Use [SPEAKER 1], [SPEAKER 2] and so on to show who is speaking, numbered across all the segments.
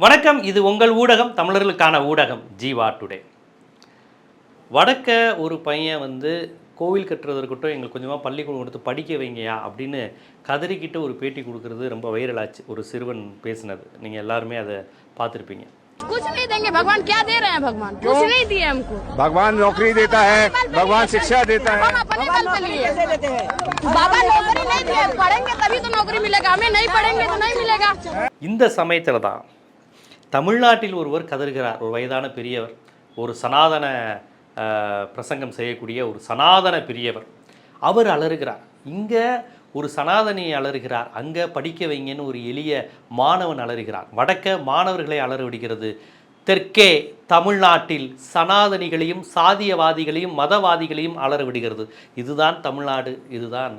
[SPEAKER 1] வணக்கம் இது உங்கள் ஊடகம் தமிழர்களுக்கான ஊடகம் ஜீவா டுடே வடக்க ஒரு பையன் வந்து கோவில் கட்டுறது இருக்கட்டும் எங்களுக்கு கொஞ்சமாக பள்ளிக்கூடம் கொடுத்து படிக்க வைங்கயா அப்படின்னு கதறிக்கிட்டு ஒரு பேட்டி கொடுக்கறது ரொம்ப வைரலாச்சு ஒரு சிறுவன் பேசினது நீங்கள் எல்லாருமே அதை பார்த்துருப்பீங்க
[SPEAKER 2] कुछ नहीं देंगे भगवान क्या दे रहे हैं भगवान कुछ नहीं दिए हमको
[SPEAKER 3] भगवान नौकरी देता है भगवान शिक्षा देता है
[SPEAKER 2] हम अपने बल पे लिए बाबा नौकरी नहीं दिए पढ़ेंगे तभी तो नौकरी मिलेगा हमें नहीं पढ़ेंगे तो नहीं मिलेगा
[SPEAKER 1] இந்த சமயத்தில் தான் தமிழ்நாட்டில் ஒருவர் கதறுகிறார் ஒரு வயதான பெரியவர் ஒரு சனாதன பிரசங்கம் செய்யக்கூடிய ஒரு சனாதன பெரியவர். அவர் அலறுகிறார். இங்கே ஒரு சனாதனி அலறுகிறார். அங்கே படிக்க வைங்கன்னு ஒரு எளிய மாணவன் அலறுகிறார். வடக்க மாணவர்களை அலற விடுகிறது. தெற்கே தமிழ்நாட்டில் சனாதனிகளையும் சாதியவாதிகளையும் மதவாதிகளையும் அலற விடுகிறது. இதுதான் தமிழ்நாடு இதுதான்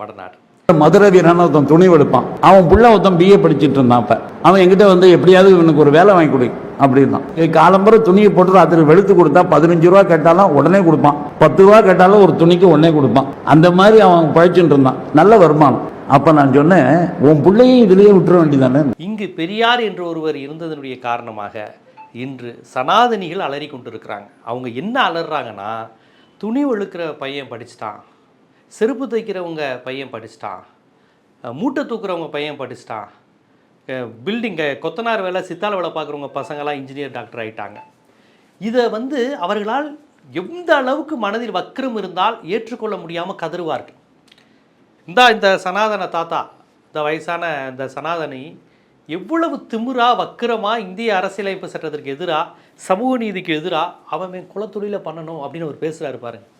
[SPEAKER 1] வடநாடு.
[SPEAKER 4] மதுரை வீரன் ஒருத்தன் துணி எடுப்பான். அவன் புள்ள ஒருத்தன் பிஏ படிச்சுட்டு இருந்தான் அப்போ. அவன் என்கிட்ட வந்து எப்படியாவது இவனுக்கு ஒரு வேலை வாங்கி கொடு அப்படின்னா இது காலம்பர துணியை போட்டு ராத்திரி வெளுத்து கொடுத்தா பதினஞ்சு ரூபா கேட்டாலும் உடனே கொடுப்பான். பத்து ரூபா கேட்டாலும் ஒரு துணிக்கு உடனே கொடுப்பான். அந்த மாதிரி அவன் பழிச்சுட்டு இருந்தான். நல்ல வருமானம். அப்ப நான் சொன்னேன் உன் பிள்ளையும் இதுலேயே விட்டுற வேண்டியதானே
[SPEAKER 1] இங்கு பெரியார் என்று ஒருவர் இருந்ததனுடைய காரணமாக இன்று சனாதனிகள் அலறி கொண்டிருக்கிறாங்க. அவங்க என்ன அலறாங்கன்னா துணி ஒழுக்கிற பையன் படிச்சுட்டான். செருப்பு தைக்கிறவங்க பையன் படிச்சிட்டான். மூட்டை தூக்குறவங்க பையன் படிச்சிட்டான். பில்டிங்கை கொத்தனார் வேலை சித்தாள் வேலை பார்க்குறவங்க பசங்களாம் இன்ஜினியர் டாக்டர் ஆகிட்டாங்க இதை வந்து அவர்களால் எந்த அளவுக்கு மனதில் வக்கிரம் இருந்தால் ஏற்றுக்கொள்ள முடியாமல் கதறுவார்கள். இந்தா இந்த சனாதன தாத்தா இந்த வயசான இந்த சனாதனி எவ்வளவு திமுறா வக்கிரமா இந்திய அரசியலமைப்பு சட்டத்திற்கு எதிராக சமூக நீதிக்கு எதிராக அவன் குலத்தொழில பண்ணணும் அப்படின்னு அவர் பேசுகிறாரு பாருங்கள்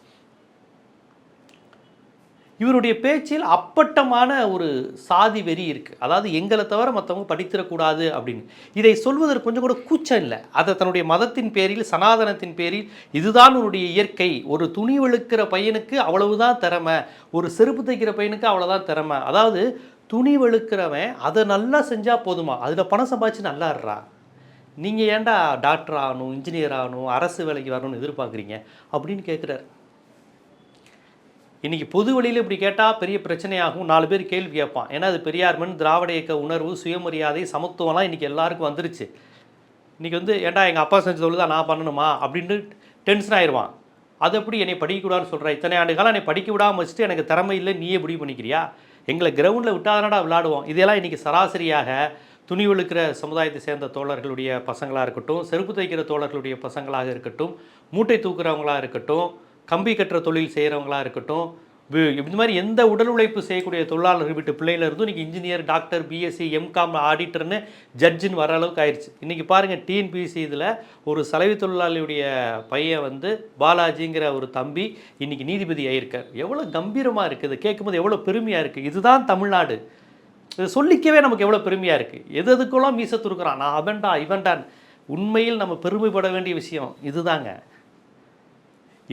[SPEAKER 1] இவருடைய பேச்சில் அப்பட்டமான ஒரு சாதி வெறி இருக்குது அதாவது எங்களை தவிர மற்றவங்க படித்திடக்கூடாது அப்படின்னு. இதை சொல்வதற்கு கொஞ்சம் கூட கூச்சம் இல்லை. அதை தன்னுடைய மதத்தின் பேரில் சனாதனத்தின் பேரில் இதுதான் உன்னுடைய இயற்கை. ஒரு துணி வெளுக்கிற பையனுக்கு அவ்வளவுதான் திறமை. ஒரு செருப்பு தைக்கிற பையனுக்கு அவ்வளோதான் திறமை. அதாவது துணி வெளுக்கிறவன் அதை நல்லா செஞ்சால் போதுமா? அதில் பணம் சம்பாதிச்சு நல்லா இருறான் நீங்கள் ஏன்டா டாக்டர் ஆகணும் இன்ஜினியர் ஆகணும் அரசு வேலைக்கு வரணும்னு எதிர்பார்க்குறீங்க? அப்படின்னு கேட்குறாரு இன்னைக்கு பொது வழியில் இப்படி கேட்டால் பெரிய பிரச்சனையாகும். நாலு பேர் கேள்வி கேட்பான். ஏன்னா அது பெரியார் மண் திராவிட இயக்க உணர்வு சுயமரியாதை சமத்துவம்லாம் இன்றைக்கி எல்லாருக்கும் வந்துருச்சு. இன்றைக்கி வந்து ஏண்டா எங்கள் அப்பா செஞ்ச தொழில் தான் நான் பண்ணணுமா? அப்படின்னு டென்ஷன் ஆயிடுவான் அது எப்படி என்னை படிக்கக்கூடாதுன்னு சொல்கிறேன் இத்தனை ஆண்டு காலம் என்னை படிக்க விடாமல் வச்சுட்டு எனக்கு திறமை இல்லை நீயே முடிவு பண்ணிக்கிறியா? எங்களை கிரவுண்டில் விட்டாதானடா விளாடுவோம் இதெல்லாம் இன்றைக்கி சராசரியாக துணி வெளுக்கிற சமுதாயத்தை சேர்ந்த தோழர்களுடைய பசங்களாக இருக்கட்டும் செருப்பு தைக்கிற தோழர்களுடைய பசங்களாக இருக்கட்டும் மூட்டை தூக்குறவங்களாக இருக்கட்டும் கம்பி கட்டுற தொழில் செய்கிறவங்களா இருக்கட்டும் இந்த மாதிரி எந்த உடல் உழைப்பு செய்யக்கூடிய தொழிலாளர்கள் வீட்டு பிள்ளையில இருந்தும் இன்ஜினியர் டாக்டர் பிஎஸ்சி எம்காம் ஆடிட்டர்னு ஜட்ஜின்னு வர அளவுக்கு ஆயிடுச்சு இன்றைக்கி பாருங்கள் டிஎன்பிசி இதில் ஒரு சலவை தொழிலாளியுடைய பையன் வந்து பாலாஜிங்கிற ஒரு தம்பி இன்னைக்கு நீதிபதி ஆயிருக்கார். எவ்வளோ கம்பீரமாக இருக்குது கேட்கும்போது எவ்வளோ பெருமையாக இருக்குது இதுதான் தமிழ்நாடு. இது சொல்லிக்கவே நமக்கு எவ்வளோ பெருமையாக இருக்குது எது எதுக்கெல்லாம் மீச துருக்குறான்? நான் அவன்டா இவன்டான். உண்மையில் நம்ம பெருமைப்பட வேண்டிய விஷயம் இதுதாங்க.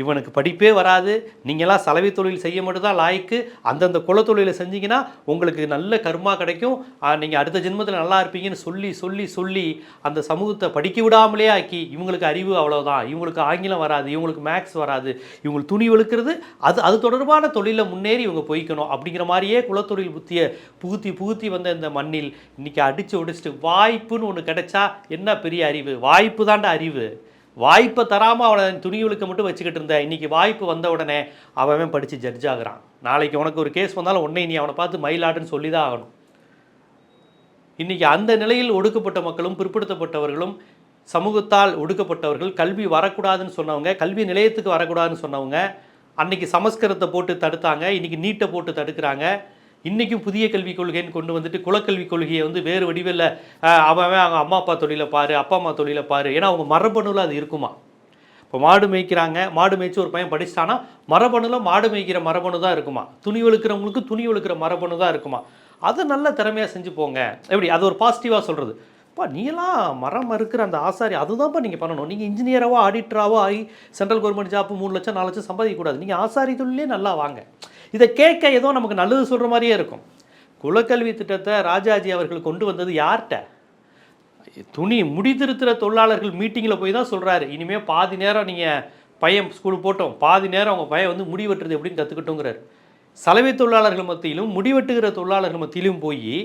[SPEAKER 1] இவனுக்கு படிப்பே வராது. நீங்களாம் சலவை தொழில் செய்ய மட்டும்தான் லாய்க்கு. அந்தந்த குலத்தொழிலை செஞ்சீங்கன்னா உங்களுக்கு நல்ல கர்மா கிடைக்கும். நீங்கள் அடுத்த ஜென்மத்தில் நல்லா இருப்பீங்கன்னு சொல்லி சொல்லி சொல்லி அந்த சமூகத்தை படிக்க விடாமலே ஆக்கி இவங்களுக்கு அறிவு அவ்வளோதான் இவங்களுக்கு ஆங்கிலம் வராது இவங்களுக்கு மேக்ஸ் வராது. இவங்களுக்கு துணி வெளுக்கிறது அது அது தொடர்பான தொழிலில் முன்னேறி இவங்க போய்க்கணும். அப்படிங்கிற மாதிரியே குலத்தொழில் புத்தியை புகுத்தி புகுத்தி வந்த இந்த மண்ணில் இன்றைக்கி அடித்து ஒடிச்சிட்டு வாய்ப்புன்னு ஒன்று கிடைச்சா என்ன பெரிய அறிவு? வாய்ப்பு தாண்ட அறிவு. வாய்ப்பை தராமல் அவனை துணி இழுக்க மட்டும் வச்சுக்கிட்டு இருந்த. இன்றைக்கி வாய்ப்பு வந்த உடனே அவன் படித்து ஜட்ஜ் ஆகிறான். நாளைக்கு உனக்கு ஒரு கேஸ் வந்தாலும் உடனே நீ அவனை பார்த்து மயிலாடுன்னு சொல்லி தான் ஆகணும். இன்றைக்கி அந்த நிலையில் ஒடுக்கப்பட்ட மக்களும் பிற்படுத்தப்பட்டவர்களும் சமூகத்தால் ஒடுக்கப்பட்டவர்கள் கல்வி வரக்கூடாதுன்னு சொன்னவங்க கல்வி நிலையத்துக்கு வரக்கூடாதுன்னு சொன்னவங்க அன்றைக்கி சமஸ்கிருதத்தை போட்டு தடுத்தாங்க இன்றைக்கி நீட்டை போட்டு தடுக்கிறாங்க. இன்றைக்கும் புதிய கல்விக் கொள்கைன்னு கொண்டு வந்துட்டு குலக்கல்விக் கொள்கையை வந்து வேறு வடிவில் அவன் அவன் அவங்க அம்மா அப்பா தொழிலை பாரு அப்பா அம்மா தொழிலை பாரு. ஏன்னா அவங்க மரபணுவில் அது இருக்குமா? இப்போ மாடு மேய்க்கிறாங்க மாடு மேய்ச்சி ஒரு பையன் படிச்சிட்டான்னா மரபணுல மாடு மேய்க்கிற மரபணு தான் இருக்குமா? துணி வெளுக்கிறவங்களுக்கு துணி வெளுக்கிற மரபணு தான் இருக்குமா? அதை நல்ல திறமையாக செஞ்சு போங்க. எப்படி? அது ஒரு பாசிட்டிவாக சொல்கிறது அப்பா நீலாம் மரம் இருக்கிற அந்த ஆசாரி அதுதான்ப்பா நீங்கள் பண்ணணும். நீங்கள் இன்ஜினியராகவோ ஆடிட்டராகவோ ஆகி சென்ட்ரல் கவர்மெண்ட் ஜாப் மூணு லட்சம் நாலு லட்சம் சம்பாதிக்கக்கூடாது நீங்கள் ஆசாரி தொழிலே நல்லா வாங்க. இதை கேட்க ஏதோ நமக்கு நல்லது சொல்கிற மாதிரியே இருக்கும். குலக்கல்வி திட்டத்தை ராஜாஜி அவர்கள் கொண்டு வந்தது யார்கிட்ட? துணி முடிதிருத்துற தொழிலாளர்கள் மீட்டிங்கில் போய் தான் சொல்கிறாரு இனிமேல் பாதி நேரம் நீங்கள் பையன் ஸ்கூல் போட்டோம். பாதி நேரம் அவங்க பையன் வந்து முடி வெட்டுறது எப்படின்னு கற்றுக்கிட்டோங்கிறார் சலவை தொழிலாளர்கள் மத்தியிலும் முடிவெட்டுகிற தொழிலாளர்கள் மத்தியிலும் போய்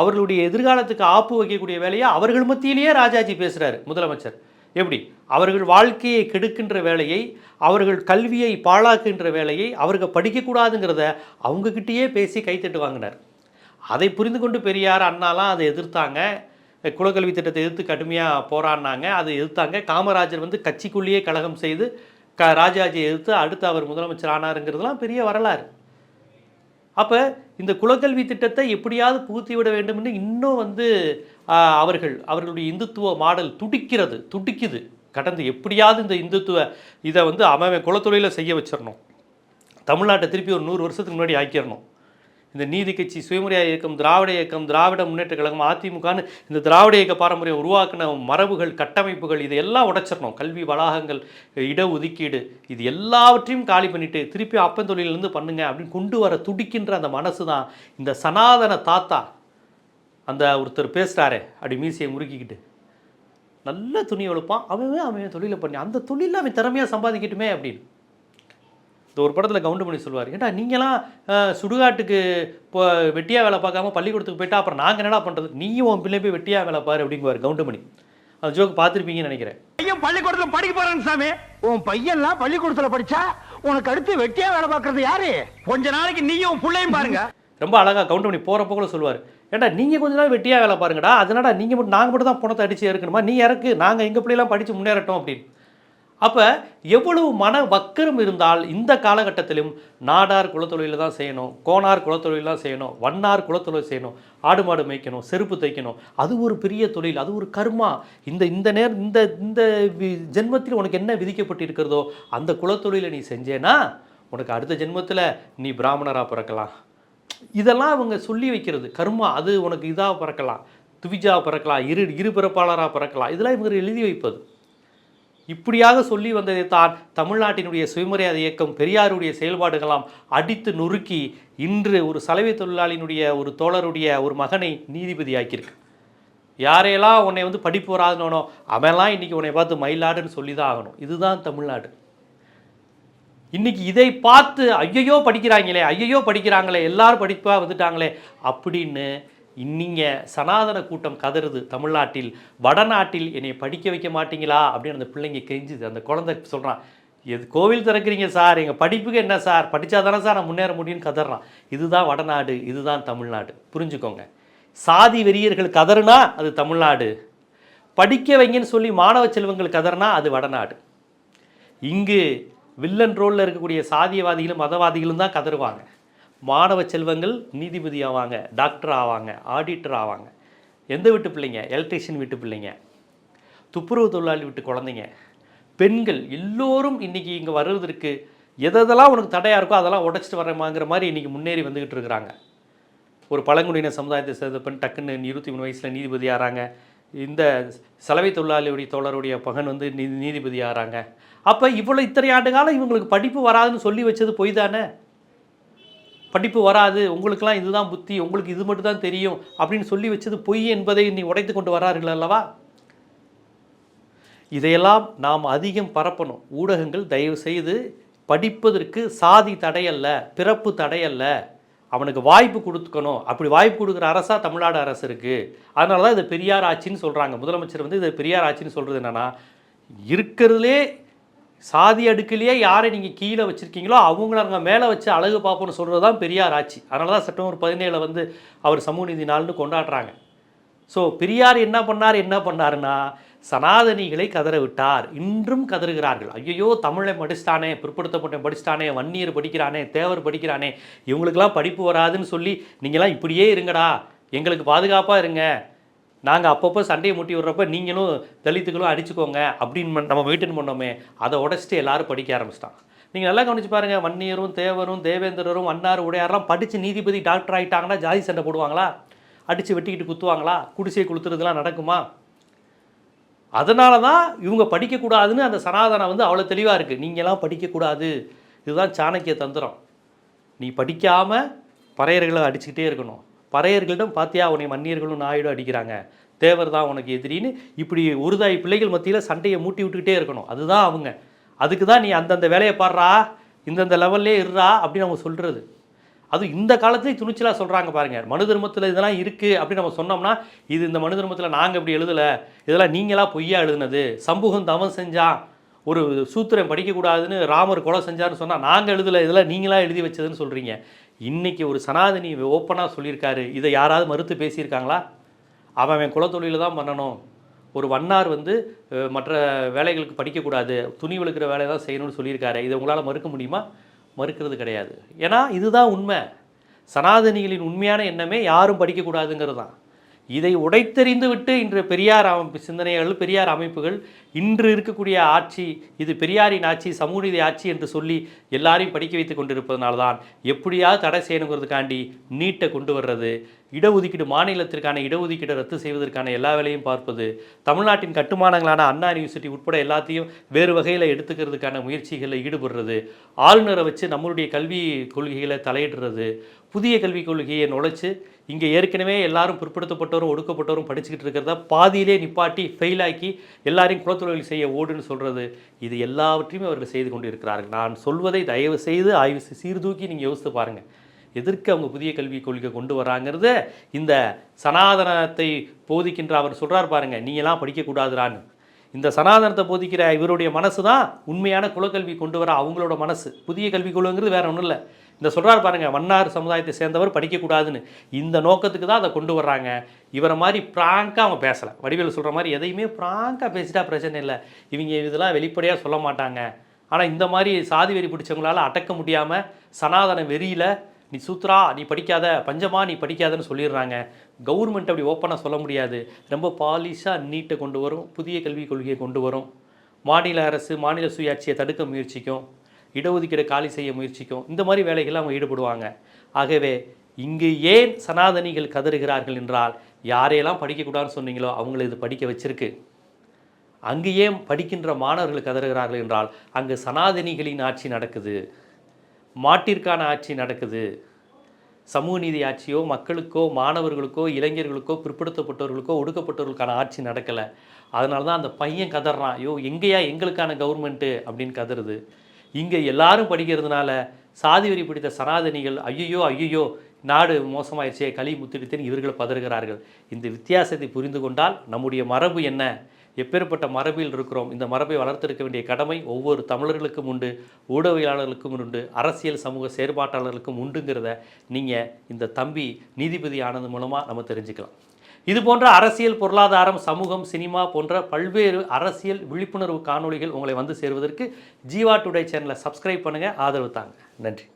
[SPEAKER 1] அவர்களுடைய எதிர்காலத்துக்கு ஆப்பு வைக்கக்கூடிய வேலையை அவர்கள் மத்தியிலேயே ராஜாஜி பேசுகிறாரு முதலமைச்சர். எப்படி? அவர்கள் வாழ்க்கையை கெடுக்கின்ற வேலையை அவர்கள் கல்வியை பாழாக்குகின்ற வேலையை அவர்கள் படிக்கக்கூடாதுங்கிறத அவங்கக்கிட்டேயே பேசி கைத்தட்டு வாங்கினார். அதை புரிந்து கொண்டு பெரியார் அண்ணாலாம் அதை எதிர்த்தாங்க. குலக்கல்வி திட்டத்தை எதிர்த்து கடுமையாக போராடினாங்க. அதை எதிர்த்தாங்க. காமராஜர் வந்து கட்சிக்குள்ளேயே கழகம் செய்து க ராஜாஜியை எதிர்த்து அடுத்து அவர் முதலமைச்சர் ஆனாருங்கிறதுலாம் பெரிய வரலாறு. அப்போ இந்த குலக்கல்வி திட்டத்தை எப்படியாவது புகுத்தி விட வேண்டும்னு இன்னும் வந்து அவர்கள் அவர்களுடைய இந்துத்துவ மாடல் துடிக்கிறது துடிக்குது. கடந்து எப்படியாவது இந்த இந்துத்துவ இதை வந்து அவன் குலத்தொழில செய்ய வச்சிடணும் தமிழ்நாட்டை திருப்பி ஒரு நூறு வருஷத்துக்கு முன்னாடி ஆக்கிடணும் இந்த நீதி கட்சி சுயமரியாதை இயக்கம் திராவிட இயக்கம் திராவிட முன்னேற்ற கழகம் அதிமுகன்னு இந்த திராவிட இயக்க பாரம்பரியம் உருவாக்கின மரபுகள் கட்டமைப்புகள் இதையெல்லாம் உடைச்சிடணும் கல்வி வளாகங்கள் இடஒதுக்கீடு இது எல்லாவற்றையும் காலி பண்ணிவிட்டு திருப்பி அப்பந்தொழிலிருந்து பண்ணுங்க அப்படின்னு கொண்டு வர துடிக்கின்ற அந்த மனசு தான் இந்த சனாதன தாத்தா. அந்த ஒருத்தர் பேசுகிறாரே அப்படி மீசையை முறுக்கிக்கிட்டு. நல்ல துணி வளர்ப்பான். அவன் அவன் தொழிலை பண்ணி அந்த தொழிலில் அவன் திறமையாக சம்பாதிக்கட்டுமே அப்படின்னு. இந்த ஒரு படத்தில் கவுண்டமணி சொல்லுவார் ஏண்டா நீங்களாம் சுடுகாட்டுக்கு இப்போ வெட்டியாக வேலை பார்க்காம பள்ளிக்கூடத்துக்கு போயிட்டா அப்புறம் நாங்கள் என்னடா பண்ணுறது நீயும் உன் பிள்ளை போய் வெட்டியாக வேலை பாரு அப்படிங்குவார் கவுண்டமணி. அந்த ஜோக் பார்த்துருப்பீங்கன்னு நினைக்கிறேன்.
[SPEAKER 5] பையன் பள்ளிக்கூடத்தில் படிக்க போறான் சாமி. உன் பையன்லாம் பள்ளிக்கூடத்தில் படித்தா உனக்கு அடுத்து வெட்டியாக வேலை பார்க்கறது யாரு? கொஞ்ச நாளைக்கு நீயும் உன் பிள்ளையும் பாருங்க.
[SPEAKER 1] ரொம்ப அழகாக பண்ணி போகிறப்ப கூட சொல்லுவார். ஏன்டா நீங்கள் கொஞ்ச நாள் வெட்டியாக வேலை பாருங்கடா. அதனாடா நீங்கள் மட்டும் நாங்கள் மட்டும் தான் பணத்தை அடித்து இறக்கணுமா நீ இறக்கு நாங்கள் எங்கள் பிள்ளைலாம் படித்து முன்னேறட்டும் அப்படின்னு. அப்போ எவ்வளவு மன வக்கரம் இருந்தால் இந்த காலகட்டத்திலும் நாடார் குலத்தொழில தான் செய்யணும் கோனார் குலத்தொழில் தான் செய்யணும் வண்ணார் குலத்தொழில் செய்யணும் ஆடு மாடு மேய்க்கணும் செருப்பு தைக்கணும். அது ஒரு பெரிய தொழில் அது ஒரு கர்மா. இந்த இந்த நேர் இந்த இந்த ஜென்மத்தில் உனக்கு என்ன விதிக்கப்பட்டிருக்கிறதோ அந்த குலத்தொழிலை நீ செஞ்சேன்னா உனக்கு அடுத்த ஜென்மத்தில் நீ பிராமணராக பிறக்கலாம். இதெல்லாம் அவங்க சொல்லி வைக்கிறது. கர்மா அது உனக்கு இதாக பிறக்கலாம். துவிஜா பிறக்கலாம். இரு இருபிறப்பாளராக பிறக்கலாம். இதெல்லாம் இவங்க எழுதி வைப்பது. இப்படியாக சொல்லி வந்ததைத்தான் தமிழ்நாட்டினுடைய சுயமரியாதை இயக்கம் பெரியாருடைய செயல்பாடுகளாம் அடித்து நொறுக்கி இன்று ஒரு சலவை தொழிலாளியினுடைய ஒரு தோழருடைய ஒரு மகனை நீதிபதி ஆக்கியிருக்கு யாரையெல்லாம் உன்னை வந்து படிப்பு வராதுனோ அவன்லாம் இன்றைக்கி உன்னை பார்த்து மயிலாடுன்னு சொல்லி தான் ஆகணும். இதுதான் தமிழ்நாடு. இன்னைக்கு இதை பார்த்து ஐயையோ படிக்கிறாங்களே ஐயையோ படிக்கிறாங்களே எல்லாரும் படிப்பாக வந்துட்டாங்களே அப்படின்னு இன்னிங்க சனாதன கூட்டம் கதறுது தமிழ்நாட்டில். வடநாட்டில் என்னை படிக்க வைக்க மாட்டீங்களா அப்படின்னு அந்த பிள்ளைங்க கெஞ்சுது. அந்த குழந்தை சொல்கிறான் எது கோவில் திறக்கிறீங்க சார்? எங்கள் படிப்புக்கு என்ன சார்? படித்தா தானே சார் நான் முன்னேற முடியும்னு கதறான். இதுதான் வடநாடு இதுதான் தமிழ்நாடு. புரிஞ்சுக்கோங்க. சாதி வெறியர்கள் கதறுனா அது தமிழ்நாடு. படிக்க வைங்கன்னு சொல்லி மாணவ செல்வங்கள் கதறினா அது வடநாடு. இங்கு வில்லன் ரோலில் இருக்கக்கூடிய சாதியவாதிகளும் மதவாதிகளும் தான் கதறுவாங்க. மாணவ செல்வங்கள் நீதிபதி ஆவாங்க டாக்டர் ஆவாங்க ஆடிட்டர் ஆவாங்க. எந்த வீட்டு பிள்ளைங்க? எலக்ட்ரிஷியன் வீட்டு பிள்ளைங்க. துப்புரவு தொழிலாளி வீட்டு குழந்தைங்க. பெண்கள் எல்லோரும் இன்னைக்கு இங்கே வருவதற்கு எதெல்லாம் உனக்கு தடையாக இருக்கோ அதெல்லாம் உடச்சிட்டு வரமாங்கிற மாதிரி இன்றைக்கி முன்னேறி வந்துக்கிட்டு இருக்கிறாங்க. ஒரு பழங்குடியின சமுதாயத்தை சேர்ந்த பெண் டக்குன்னு இருபத்தி மூணு வயசில் நீதிபதி ஆகிறாங்க இந்த சலவை தொழிலாளியுடைய தோழருடைய பகன் வந்து நீ நீதிபதி ஆகிறாங்க அப்போ இவ்வளோ இத்தனை ஆண்டு காலம் இவங்களுக்கு படிப்பு வராதுன்னு சொல்லி வச்சது பொய் தானே? படிப்பு வராது உங்களுக்கெல்லாம் இதுதான் புத்தி உங்களுக்கு இது மட்டும் தான் தெரியும் அப்படின்னு சொல்லி வச்சது பொய் என்பதை நீ உடைத்து கொண்டு வரார்கள் அல்லவா? இதையெல்லாம் நாம் அதிகம் பரப்பணும். ஊடகங்கள் தயவு செய்து படிப்பதற்கு சாதி தடையல்ல பிறப்பு தடையல்ல அவனுக்கு வாய்ப்பு கொடுத்துக்கணும் அப்படி வாய்ப்பு கொடுக்குற அரசாக தமிழ்நாடு அரசு இருக்குது அதனால தான் இது பெரியார் ஆட்சின்னு சொல்கிறாங்க முதலமைச்சர் வந்து இது பெரியார் ஆட்சின்னு சொல்கிறது என்னென்னா இருக்கிறதுலே சாதி அடுக்கிலேயே யாரை நீங்கள் கீழே வச்சுருக்கீங்களோ அவங்கள நாங்கள் மேலே வச்சு அழகு பார்ப்போம்னு சொல்கிறது தான் பெரியார் ஆட்சி. அதனால தான் செப்டம்பர் பதினேழில் வந்து அவர் சமூக நீதி நாள்னு கொண்டாடுறாங்க. ஸோ பெரியார் என்ன பண்ணார்? என்ன பண்ணாருன்னா சனாதனிகளை கதற விட்டார். இன்றும் கதறுகிறார்கள். ஐயோ தமிழை படிச்சிட்டானே பிற்படுத்தப்பட்ட படிச்சிட்டானே வன்னியர் படிக்கிறானே தேவர் படிக்கிறானே இவங்களுக்கெல்லாம் படிப்பு வராதுன்னு சொல்லி நீங்களாம் இப்படியே இருங்கடா. எங்களுக்கு பாதுகாப்பாக இருங்க. நாங்கள் அப்பப்போ சண்டையை முட்டி விடுறப்ப நீங்களும் தலித்துகளும் அடிச்சுக்கோங்க அப்படின்னு நம்ம வெயிட்டன் பண்ணோமே அதை உடச்சிட்டு எல்லாரும் படிக்க ஆரம்பிச்சிட்டான் நீங்கள் நல்லா கவனிச்சு பாருங்கள் வன்னியரும் தேவரும் தேவேந்திரரும் வண்ணார் உடையாரெலாம் படித்து நீதிபதி டாக்டர் ஆகிட்டாங்கன்னா ஜாதி சண்டை போடுவாங்களா? அடித்து வெட்டிக்கிட்டு குத்துவாங்களா? குடிசையை குளுத்துறதுலாம் நடக்குமா? அதனால தான் இவங்க படிக்கக்கூடாதுன்னு அந்த சனாதனம் வந்து அவ்வளோ தெளிவாக இருக்குது நீங்களாம் படிக்கக்கூடாது. இதுதான் சாணக்கிய தந்திரம். நீ படிக்காமல் பறையர்களை அடிச்சுக்கிட்டே இருக்கணும். பறையர்களிடம் பார்த்தியா உன்னை மன்னியர்களும் நாயுடும் அடிக்கிறாங்க. தேவர் தான் உனக்கு எதிரின்னு இப்படி உருதாய் பிள்ளைகள் மத்தியில் சண்டையை மூட்டி விட்டுக்கிட்டே இருக்கணும். அதுதான் அவங்க. அதுக்கு தான் நீ அந்தந்த வேலையை பாடுறா இந்தந்த லெவல்லே இருறா அப்படின்னு அவங்க சொல்கிறது அதுவும் இந்த காலத்துலேயும் துணிச்சலாக சொல்கிறாங்க பாருங்க. மனு தர்மத்தில் இதெல்லாம் இருக்குது அப்படின்னு நம்ம சொன்னோம்னா இது இந்த மனு தர்மத்தில் நாங்கள் இப்படி எழுதலை இதெல்லாம் நீங்களாக பொய்யா எழுதுனது. சமூகம் தவம் செஞ்சான். ஒரு சூத்திரம் படிக்கக்கூடாதுன்னு ராமர் கொலை செஞ்சாருன்னு சொன்னால் நாங்கள் எழுதலை இதெல்லாம் நீங்களாக எழுதி வச்சதுன்னு சொல்கிறீங்க இன்னைக்கு ஒரு சனாதனி ஓப்பனாக சொல்லியிருக்காரு. இதை யாராவது மறுத்து பேசியிருக்காங்களா? அவன் அவன் குலத்தொழில தான் பண்ணணும். ஒரு வண்ணார் வந்து மற்ற வேலைகளுக்கு படிக்கக்கூடாது. துணி விழுக்கிற வேலையை தான் செய்யணும்னு சொல்லியிருக்காரு. இதை உங்களால் மறுக்க முடியுமா? மறுக்கிறது கிடையாது. ஏன்னா இதுதான் உண்மை. சனாதனிகளின் உண்மையான எண்ணமே யாரும் படிக்கக்கூடாதுங்கிறது தான். இதை உடைத்தெறிந்து விட்டு இன்று பெரியார் அமைப்பு சிந்தனைகள் பெரியார் அமைப்புகள் இன்று இருக்கக்கூடிய ஆட்சி இது பெரியாரின் ஆட்சி சமூக நீதி ஆட்சி என்று சொல்லி எல்லாரையும் படிக்க வைத்து கொண்டிருப்பதனால தான் எப்படியாவது தடை செய்யணுங்கிறதுக்காண்டி நீட்டை கொண்டு வர்றது இடஒதுக்கீடு மாநிலத்திற்கான இடஒதுக்கீடை ரத்து செய்வதற்கான எல்லா வேலையும் பார்ப்பது தமிழ்நாட்டின் கட்டுமானங்களான அண்ணா யூனிவர்சிட்டி உட்பட எல்லாத்தையும் வேறு வகையில் எடுத்துக்கிறதுக்கான முயற்சிகளில் ஈடுபடுறது ஆளுநரை வச்சு நம்மளுடைய கல்வி கொள்கைகளை தலையிடுறது புதிய கல்விக் கொள்கையை நுழைச்சு இங்கே ஏற்கனவே எல்லாரும் பிற்படுத்தப்பட்டவரும் ஒடுக்கப்பட்டவரும் படிச்சுக்கிட்டு இருக்கிறத? பாதியிலே நிப்பாட்டி ஃபெயிலாக்கி எல்லாரையும் குலத்தொழில் செய்ய ஓடுன்னு சொல்கிறது இது எல்லாவற்றையுமே அவர்கள் செய்து கொண்டு இருக்கிறார்கள் நான் சொல்வதை தயவு செய்து ஆய்வு சீர்தூக்கி நீங்கள் யோசித்து பாருங்கள் எதற்கு அவங்க புதிய கல்விக் கொள்கை கொண்டு வராங்கிறத? இந்த சனாதனத்தை போதிக்கின்ற அவர் சொல்கிறார் பாருங்கள் நீங்களாம் படிக்கக்கூடாதுறான்னு இந்த சனாதனத்தை போதிக்கிற இவருடைய மனசு தான் உண்மையான குலக்கல்வி கொண்டு வர அவங்களோட மனசு. புதிய கல்விக் கொள்கைங்கிறது வேறு ஒன்றும் இல்லை. இந்த சொல்கிறார் பாருங்க மன்னார் சமுதாயத்தை சேர்ந்தவர் படிக்கக்கூடாதுன்னு. இந்த நோக்கத்துக்கு தான் அதை கொண்டு வர்றாங்க. இவரை மாதிரி ப்ராங்காக அவங்க பேசலை. வடிவேல் சொல்கிற மாதிரி எதையுமே ப்ராங்காக பேசிட்டா பிரச்சனை இல்லை. இவங்க இதெல்லாம் வெளிப்படையாக சொல்ல மாட்டாங்க. ஆனால் இந்த மாதிரி சாதி வெறி பிடிச்சவங்களால் அடக்க முடியாமல் சனாதன வெறியில் நீ சூத்ரா நீ படிக்காத பஞ்சமா நீ படிக்காதன்னு சொல்லிடுறாங்க. கவர்மெண்ட் அப்படி ஓப்பனாக சொல்ல முடியாது. ரொம்ப பாலிஷாக நீட்டை கொண்டு வரும். புதிய கல்விக் கொள்கையை கொண்டு வரும். மாநில அரசு மாநில சுயாட்சியை தடுக்க முயற்சிக்கும். இடஒதுக்கீடு காலி செய்ய முயற்சிக்கும். இந்த மாதிரி வேலைகளில் அவங்க ஈடுபடுவாங்க. ஆகவே இங்கு ஏன் சனாதனிகள் கதறுகிறார்கள் என்றால் யாரையெல்லாம் படிக்கக்கூடாதுன்னு சொன்னீங்களோ அவங்கள இது படிக்க வச்சிருக்கு. அங்கு ஏன் படிக்கின்ற மாணவர்கள் கதறுகிறார்கள் என்றால் அங்கு சனாதனிகளின் ஆட்சி நடக்குது. மாட்டிற்கான ஆட்சி நடக்குது. சமூக நீதி ஆட்சியோ மக்களுக்கோ மாணவர்களுக்கோ இளைஞர்களுக்கோ பிற்படுத்தப்பட்டவர்களுக்கோ ஒடுக்கப்பட்டவர்களுக்கான ஆட்சி நடக்கலை. அதனால தான் அந்த பையன் கதறான். ஐயோ எங்கேயா எங்களுக்கான கவர்மெண்ட்டு அப்படின்னு கதறுது. இங்கே எல்லாரும் படிக்கிறதுனால சாதி வெறி பிடித்த சனாதனிகள் ஐயையோ ஐயையோ நாடு மோசமாயிருச்சே களி முத்திடுத்தேன் இவர்கள் பதறுகிறார்கள். இந்த வித்தியாசத்தை புரிந்து கொண்டால் நம்முடைய மரபு என்ன? எப்பேற்பட்ட மரபில் இருக்கிறோம்? இந்த மரபை வளர்த்தெடுக்க வேண்டிய கடமை ஒவ்வொரு தமிழர்களுக்கும் உண்டு ஊடகவியலாளர்களுக்கும் உண்டு அரசியல் சமூக செயற்பாட்டாளர்களுக்கும் உண்டுங்கிறத நீங்கள் இந்த தம்பி நீதிபதி ஆனது மூலமாக நம்ம தெரிஞ்சுக்கலாம். இது போன்ற அரசியல் பொருளாதாரம் சமூகம் சினிமா போன்ற பல்வேறு அரசியல் விழிப்புணர்வு காணொளிகள் உங்களை வந்து சேருவதற்கு ஜீவா டுடே சேனலை சப்ஸ்கிரைப் பண்ணுங்கள் ஆதரவு தாங்க. நன்றி.